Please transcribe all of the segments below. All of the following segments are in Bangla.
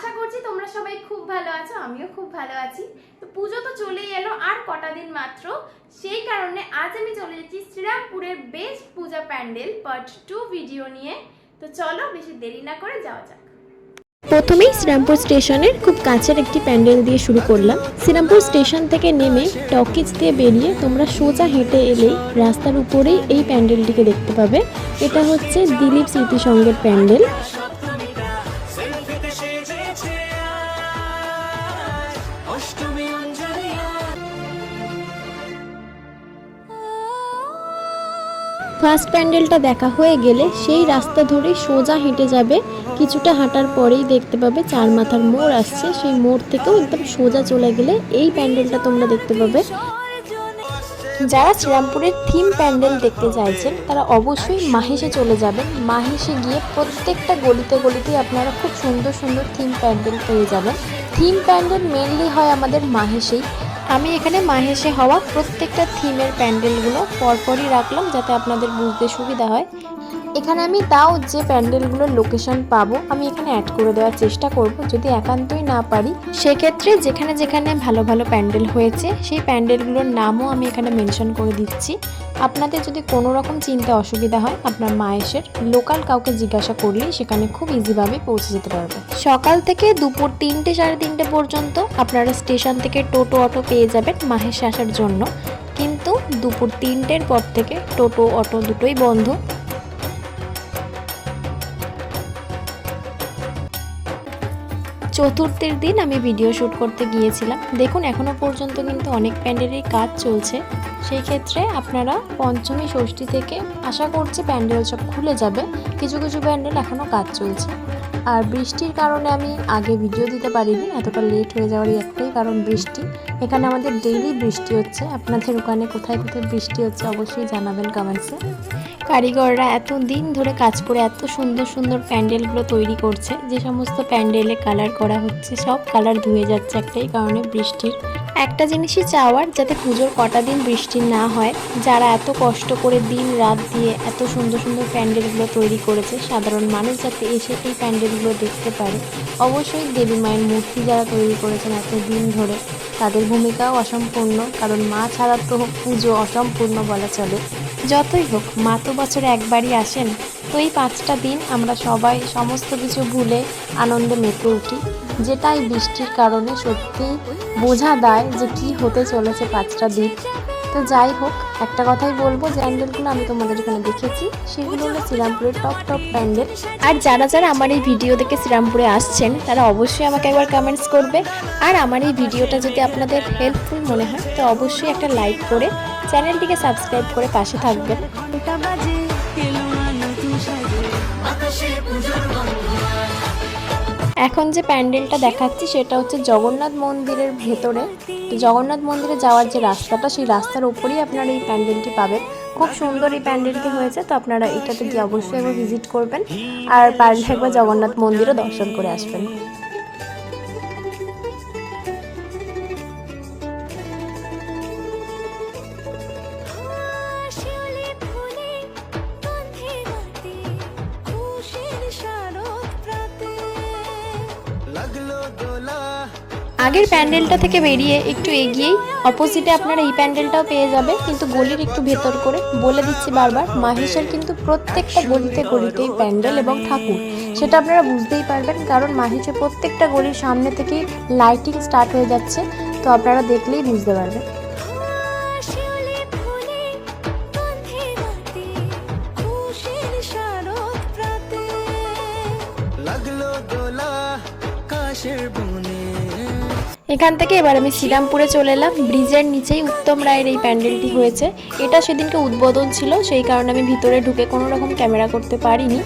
আশা করছি তোমরা সবাই খুব ভালো আছো, আমিও খুব ভালো আছি। তো পুজো তো চলেই এলো আর কটা দিন মাত্র। সেই কারণে আজ আমি চলে যাচ্ছি শ্রীরামপুরের best puja pandal part two video নিয়ে। তো চলো বেশি দেরি না করে যাওয়া যাক। প্রথমেই শ্রীরামপুর স্টেশনের খুব কাছের একটি প্যান্ডেল দিয়ে শুরু করলাম। শ্রীরামপুর স্টেশন থেকে নেমে টকিজ দিয়ে বেরিয়ে তোমরা সোজা হেঁটে এলেই রাস্তার উপরেই এই প্যান্ডেলটিকে দেখতে পাবে। এটা হচ্ছে দিলীপ স্মৃতি সঙ্গের প্যান্ডেল। ফার্স্ট প্যান্ডেলটা দেখা হয়ে গেলে সেই রাস্তা ধরে সোজা হেঁটে যাবে। কিছুটা হাঁটার পরেই দেখতে পাবে চার মাথার মোড় আসছে। সেই মোড় থেকেও একদম সোজা চলে গেলে এই প্যান্ডেলটা তোমরা দেখতে পাবে। যারা শ্রীরামপুরের থিম প্যান্ডেল দেখতে চাইছেন, তারা অবশ্যই মাহেশে চলে যাবেন। মাহেশে গিয়ে প্রত্যেকটা গলিতে গলিতে আপনারা খুব সুন্দর সুন্দর থিম প্যান্ডেল পেয়ে যাবেন। থিম প্যান্ডেল মেনলি হয় আমাদের মাহেশেই আমি এখানে মাহেশে হওয়া প্রত্যেকটা থিমের প্যান্ডেলগুলো পরপরই রাখলাম যাতে আপনাদের বুঝতে সুবিধা হয়। এখানে আমি তাও যে প্যান্ডেলগুলোর লোকেশন পাবো, আমি এখানে অ্যাড করে দেওয়ার চেষ্টা করব। যদি একান্তই না পারি, সেক্ষেত্রে যেখানে যেখানে ভালো ভালো প্যান্ডেল হয়েছে, সেই প্যান্ডেলগুলোর নামও আমি এখানে মেনশন করে দিচ্ছি। আপনাদের যদি কোনো রকম চিন্তা অসুবিধা হয়, আপনার মায়েসের লোকাল কাউকে জিজ্ঞাসা করলেই সেখানে খুব ইজিভাবে পৌঁছে যেতে পারবে। সকাল থেকে দুপুর তিনটে সাড়ে তিনটে পর্যন্ত আপনারা স্টেশন থেকে টোটো, অটো পেয়ে যাবেন মাহেশে আসার জন্য। কিন্তু দুপুর তিনটের পর থেকে টোটো, অটো দুটোই বন্ধ। চতুর্থের দিন আমি ভিডিও শ্যুট করতে গিয়েছিলাম। দেখুন, এখনও পর্যন্ত কিন্তু অনেক প্যান্ডেলেরই কাজ চলছে। সেই ক্ষেত্রে আপনারা পঞ্চমী, ষষ্ঠী থেকে আশা করছি প্যান্ডেল সব খুলে যাবে। কিছু কিছু প্যান্ডেল এখনও কাজ চলছে। আর বৃষ্টির কারণে আমি আগে ভিডিও দিতে পারিনি, এতটা লেট হয়ে যাওয়ারই একটাই কারণ বৃষ্টি। এখানে আমাদের ডেইলি বৃষ্টি হচ্ছে। আপনাদের ওখানে কোথায় কোথায় বৃষ্টি হচ্ছে অবশ্যই জানাবেন কমেন্টসে কারিগররা এত দিন ধরে কাজ করে এত সুন্দর সুন্দর প্যান্ডেলগুলো তৈরি করছে, যে সমস্ত প্যান্ডেলে কালার করা হচ্ছে, সব কালার ধুয়ে যাচ্ছে একটাই কারণে বৃষ্টির। একটা জিনিসই চাওয়ার, যাতে পুজোর কটা দিন বৃষ্টি না হয়। যারা এত কষ্ট করে দিন রাত দিয়ে এত সুন্দর সুন্দর প্যান্ডেলগুলো তৈরি করেছে, সাধারণ মানুষ যাতে এসে এই প্যান্ডেলগুলো দেখতে পারে। অবশ্যই দেবী মায়ের মূর্তি যারা তৈরি করেছেন এত দিন ধরে, তাদের ভূমিকাও অসম্পূর্ণ। কারণ মা ছাড়া তো পুজো অসম্পূর্ণ বলা চলে। যতই হোক, মা তো বছরে একবারই আসেন, তো এই পাঁচটা দিন আমরা সবাই সমস্ত কিছু ভুলে আনন্দে মেতে উঠি। যেটাই বৃষ্টির কারণে সত্যি বোঝা দেয় যে কি হতে চলেছে পাঁচটা দিন। তো যাই হোক একটা কথাই বলব যে প্যান্ডেলগুলো আমি তোমাদের এখানে দেখেছি সেগুলো হলো শ্রীরামপুরের টপ টপ প্যান্ডেল। আর যারা যারা আমার এই ভিডিও দেখে শ্রীরামপুরে আসছেন তারা অবশ্যই আমাকে একবার কমেন্টস করবে। আর আমার এই ভিডিওটা যদি আপনাদের হেল্পফুল মনে হয় তো অবশ্যই একটা লাইক করে চ্যানেলটিকে সাবস্ক্রাইব করে পাশে থাকবেন। এখন যে প্যান্ডেলটা দেখাচ্ছি সেটা হচ্ছে জগন্নাথ মন্দিরের ভেতরে। তো জগন্নাথ মন্দিরে যাওয়ার যে রাস্তাটা, সেই রাস্তার উপরেই আপনারা এই প্যান্ডেলটি পাবেন। খুব সুন্দর এই প্যান্ডেলটি হয়েছে, তো আপনারা এটাতে গিয়ে অবশ্যই একবার ভিজিট করবেন। আর পারলে একবার জগন্নাথ মন্দিরও দর্শন করে আসবেন। আগের প্যান্ডেলটা থেকে বেরিয়ে একটু এগিয়েই অপোজিটে আপনারা এই প্যান্ডেলটাও পেয়ে যাবে কিন্তু গলির একটু ভেতর করে বলে দিচ্ছি বারবার, মাহেশের কিন্তু প্রত্যেকটা গলিতে গলিতেই প্যান্ডেল এবং ঠাকুর। সেটা আপনারা বুঝতেই পারবেন, কারণ মাহেশের প্রত্যেকটা গলির সামনে থেকেই লাইটিং স্টার্ট হয়ে যাচ্ছে। তো আপনারা দেখলেই বুঝতে পারবেন। এখান থেকে এবার আমি শ্রীরামপুরে চলে এলাম। ব্রিজের নিচেই উত্তম রায়ের এই প্যান্ডেলটি হয়েছে। এটা সেদিনকে উদ্বোধন ছিল, সেই কারণে আমি ভিতরে ঢুকে কোনো রকম ক্যামেরা করতে পারিনি।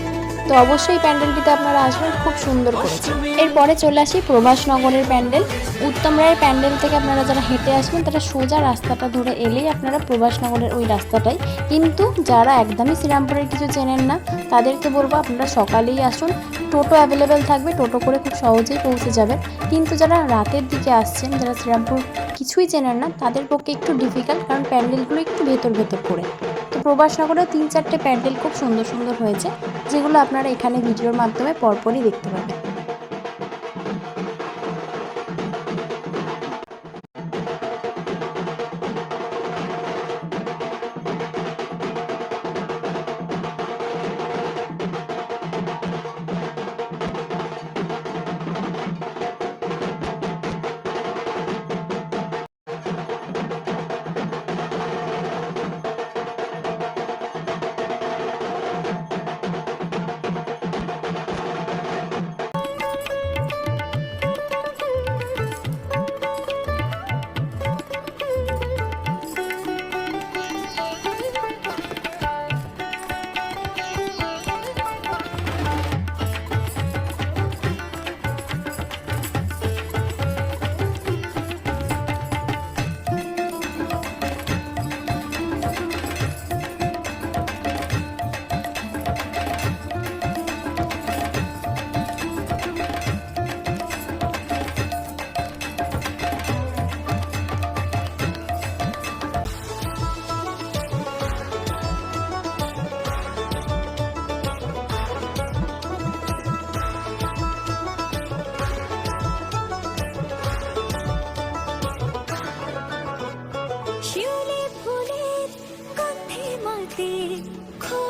তো অবশ্যই প্যান্ডেলটিতে আপনারা আসবেন, খুব সুন্দর করেছে। এরপরে চলে আসি প্রভাস নগরের প্যান্ডেল। উত্তম রায়ের প্যান্ডেল থেকে আপনারা যারা হেঁটে আসবেন, তারা সোজা রাস্তাটা ধরে এলেই আপনারা প্রভাস নগরের ওই রাস্তাটাই কিন্তু যারা একদমই শ্রীরামপুরের কিছু চেনেন না, তাদেরকে বলব আপনারা সকালেই আসুন। টোটো অ্যাভেলেবেল থাকবে, টোটো করে খুব সহজেই পৌঁছে যাবেন। কিন্তু যারা রাতের দিকে আসছেন, যারা শ্রীরামপুর কিছুই চেনেন না, তাদের পক্ষে একটু ডিফিকাল্ট কারণ প্যান্ডেলগুলো একটু ভেতর ভেতর করে। তো প্রভাসনগরেও তিন চারটে প্যান্ডেল খুব সুন্দর সুন্দর হয়েছে। যেগুলো আপনারা এখানে ভিডিওর মাধ্যমে পরপরই দেখতে পাবেন।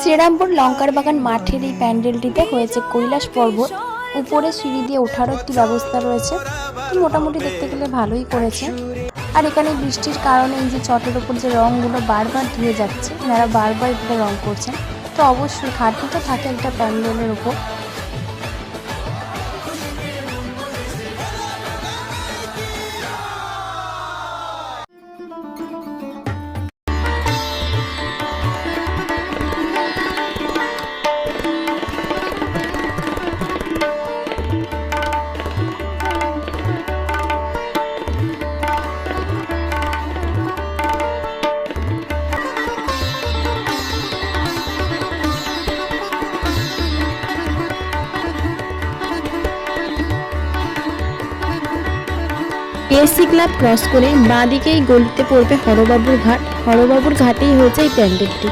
শ্রীরামপুর লঙ্কার বাগান মাঠের এই প্যান্ডেলটিতে হয়েছে কৈলাস পর্বত। উপরে সিঁড়ি দিয়ে ওঠারও একটি ব্যবস্থা রয়েছে। মোটামুটি দেখতে গেলে ভালোই করেছে। আর এখানে বৃষ্টির কারণে এই যে চটের ওপর যে রঙগুলো বারবার ধুয়ে যাচ্ছে, এনারা বারবার এগুলো রং করছেন। তো অবশ্যই খাটনি তো থাকে একটা প্যান্ডেলের ওপর পিএসসি ক্লাব ক্রস করে বাঁ দিকেই গলিতে পড়বে হরবাবুর ঘাট। হরবাবুর ঘাটেই হয়েছে এই প্যান্ডেলটি।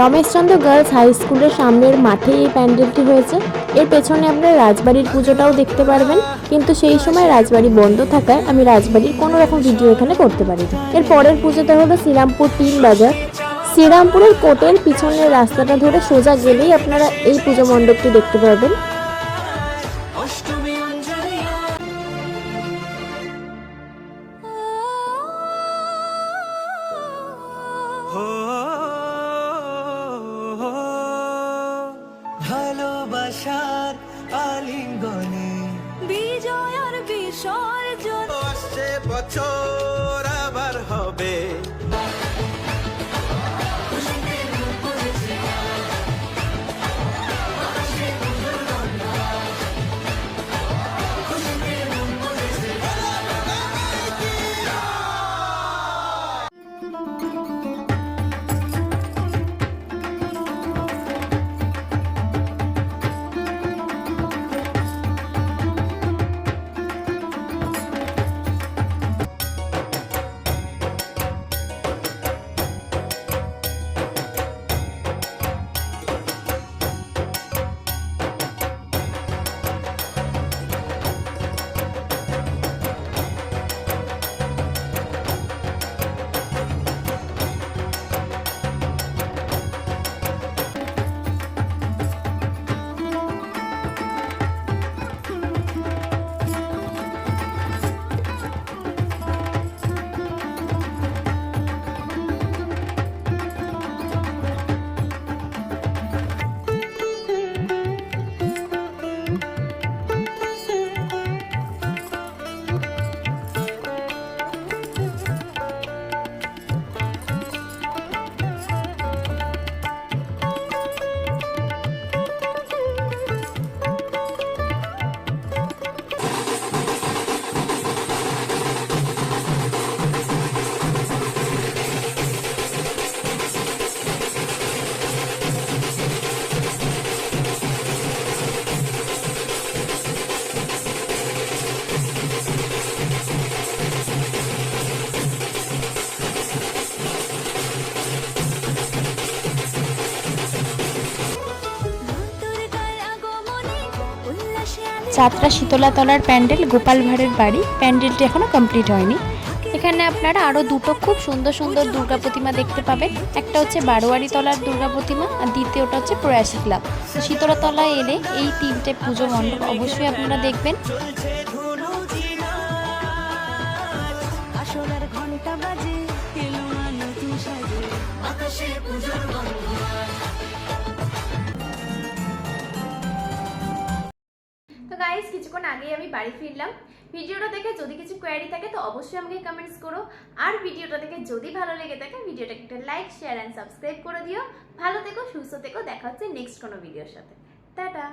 রমেশচন্দ্র গার্লস হাই স্কুলের সামনের মাঠে এই প্যান্ডেলটি হয়েছে। এর পেছনে আপনারা রাজবাড়ির পুজোটাও দেখতে পারবেন। কিন্তু সেই সময় রাজবাড়ি বন্ধ থাকায় আমি রাজবাড়ির কোনো রকম ভিডিও এখানে করতে পারি এর পরের পুজোটা হলো শ্রীরামপুর তিন বাজার। শ্রীরামপুরের কোটের পিছনের রাস্তাটা ধরে সোজা গেলেই আপনারা এই পুজো মণ্ডপটি দেখতে পারবেন। আলিঙ্গনে বিজয় আর বিসর্জন। আসছে বছর আবার হবে। যাত্রা শীতলাতলার প্যান্ডেল, গোপাল ভাঁড়ের বাড়ি। প্যান্ডেলটি এখনও কমপ্লিট হয়নি। এখানে আপনারা আরও দুটো খুব সুন্দর সুন্দর দুর্গা প্রতিমা দেখতে পাবেন। একটা হচ্ছে বারোয়ারি তলার দুর্গা প্রতিমা, আর দ্বিতীয়টা হচ্ছে প্রয়াসী ক্লাব। শীতলাতলায় এলে এই তিনটে পুজো মণ্ডপ অবশ্যই আপনারা দেখবেন। ঘণ্টা বাজে গাইস কিছুক্ষণ আগেই আমি বাড়ি ফিরলাম। ভিডিওটা দেখে যদি কিছু কোয়ারি থাকে, তো অবশ্যই আমাকে কমেন্টস করো। আর ভিডিওটা দেখে যদি ভালো লেগে থাকে, ভিডিওটাকে একটা লাইক শেয়ার অ্যান্ড সাবস্ক্রাইব করে দিও। ভালো থেকো, সুস্থ থেকো, দেখা হচ্ছে নেক্সট কোনো ভিডিওর সাথে। টাটা!